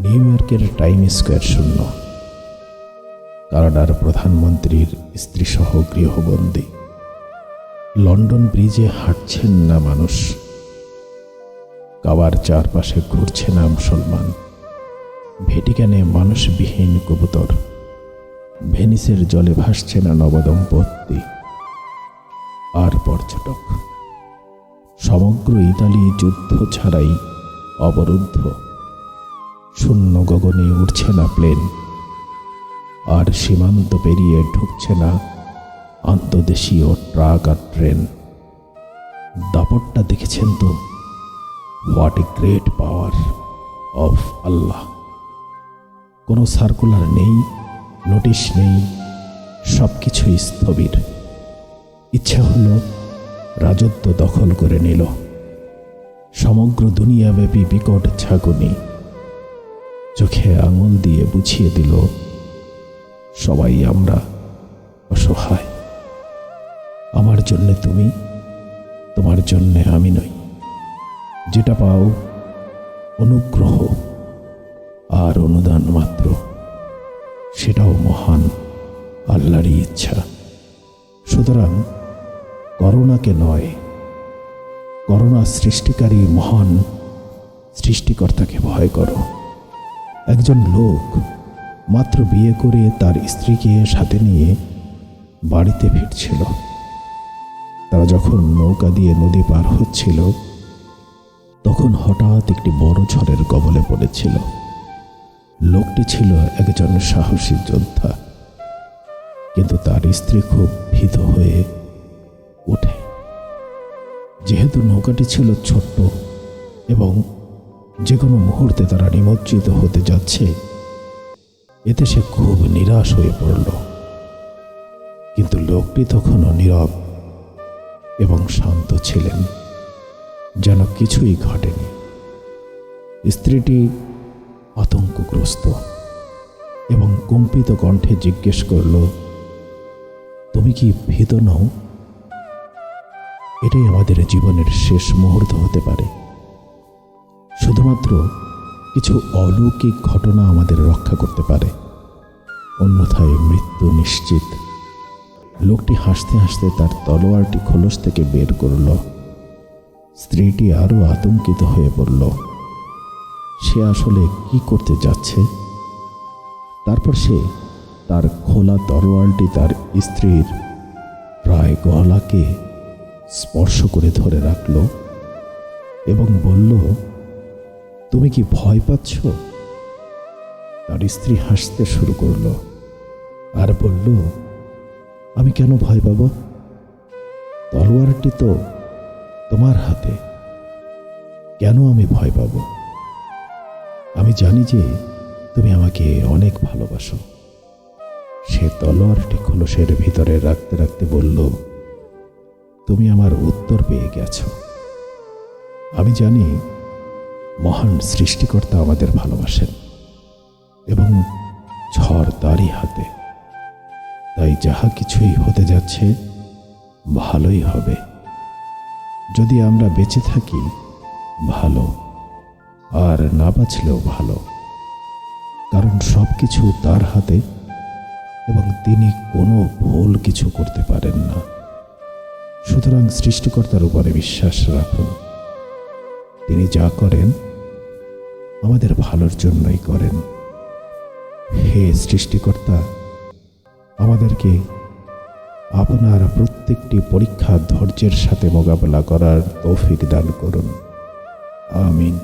New ইয়র্কের time square শূন্য। কানাডার প্রধানমন্ত্রীর স্ত্রীসহ গৃহবন্দী। লন্ডন ব্রিজে হাঁটছেন না মানুষ। কাবার চারপাশে ঘুরছে না মুসলমান। ভেটিকানে মানুষবিহীন কবুতর। ভেনিসের জলে ভাসছে না নবদম্পতি। আর পর্যটক। সমগ্র ইতালি যুদ্ধ ছাড়াই অবরুদ্ধ। শূন্য গগনে উঠছে না প্লেন। আর সীমান্ত পেরিয়ে ঢুকছে না আন্তদেশীয় ট্রাক আর ট্রেন। দাপটটা দেখেছেন তো? What a great power of Allah কোনো সার্কুলার নেই নোটিশ নেই সব কিছুই স্থবির। ইচ্ছা হলো রাজত্ব দখল করে নিল। সমগ্র দুনিয়াব্যাপী বিকট ছাগুনি চোখে আঙুল দিয়ে বুঝিয়ে দিল, সবাই আমরা অসহায়। আমার জন্যে তুমি, তোমার জন্যে আমি নই। যেটা পাও, অনুগ্রহ আর অনুদান মাত্র। সেটাও মহান আল্লাহরই ইচ্ছা। সুতরাং করোনাকে নয় করোনা সৃষ্টিকারী মহান সৃষ্টিকর্তাকে ভয় করো। একজন লোক মাত্র বিয়ে করে তার স্ত্রীকে সাথে নিয়ে বাড়িতে ফিরছিল। তারা যখন নৌকা দিয়ে নদী পার হচ্ছিল, তখন হঠাৎ একটি বড় ঝড়ের কবলে পড়েছিল। লোকটি ছিল একজন সাহসী যোদ্ধা, কিন্তু তার স্ত্রী খুব ভীত হয়ে ওঠে। যেহেতু নৌকাটি ছিল ছোট্ট এবং যে কোনো মুহূর্তে তারা নিমজ্জিত হতে যাচ্ছে। এতে সে খুব নিরাশ হয়ে পড়ল। কিন্তু লোকটি তখনও নীরব এবং শান্ত ছিলেন, যেন কিছুই ঘটেনি। স্ত্রীটি আতঙ্কগ্রস্ত এবং কম্পিত কণ্ঠে জিজ্ঞেস করল, তুমি কি ভীত নও? এটাই আমাদের জীবনের শেষ মুহূর্ত হতে পারে। শুধুমাত্র কিছু অলৌকিক ঘটনা আমাদের রক্ষা করতে পারে। অন্যথায় মৃত্যু নিশ্চিত। লোকটি হাসতে হাসতে তার তলোয়ারটি খোলস থেকে বের করল। স্ত্রীটি আরও আতঙ্কিত হয়ে পড়ল। সে আসলে কি করতে যাচ্ছে? তারপর সে তার খোলা তরোয়ালটি তার স্ত্রীর প্রায় গলাকে স্পর্শ করে ধরে রাখল এবং বলল তুমি কি ভয় পাচ্ছ? তার স্ত্রী হাসতে শুরু করল আর বলল, আমি কেন ভয় পাব? তলোয়ারটি তো তোমার হাতে। কেন আমি ভয় পাব? আমি জানি যে তুমি আমাকে অনেক ভালোবাসো। সে তলোয়ারটি খোলসের ভিতরে রাখতে রাখতে বলল, তুমি আমার উত্তর পেয়ে গেছ। আমি জানি মহান সৃষ্টিকর্তা আমাদের ভালোবাসেন এবং ঝড় তারই হাতে। তাই যাহা কিছুই হতে যাচ্ছে, ভালোই হবে। যদি আমরা বেঁচে থাকি, ভালো, আর না বাঁচলেও ভালো। কারণ সব কিছু তার হাতে এবং তিনি কোনো ভুল কিছু করতে পারেন না। সুতরাং সৃষ্টিকর্তার উপরে বিশ্বাস রাখুন। তিনি যা করেন আমাদের ভালোর জন্যই করেন। হে সৃষ্টিকর্তা, আমাদেরকে আপনার প্রত্যেকটি পরীক্ষা ধৈর্যের সাথে মোকাবেলা করার তৌফিক দান করুন। আমিন।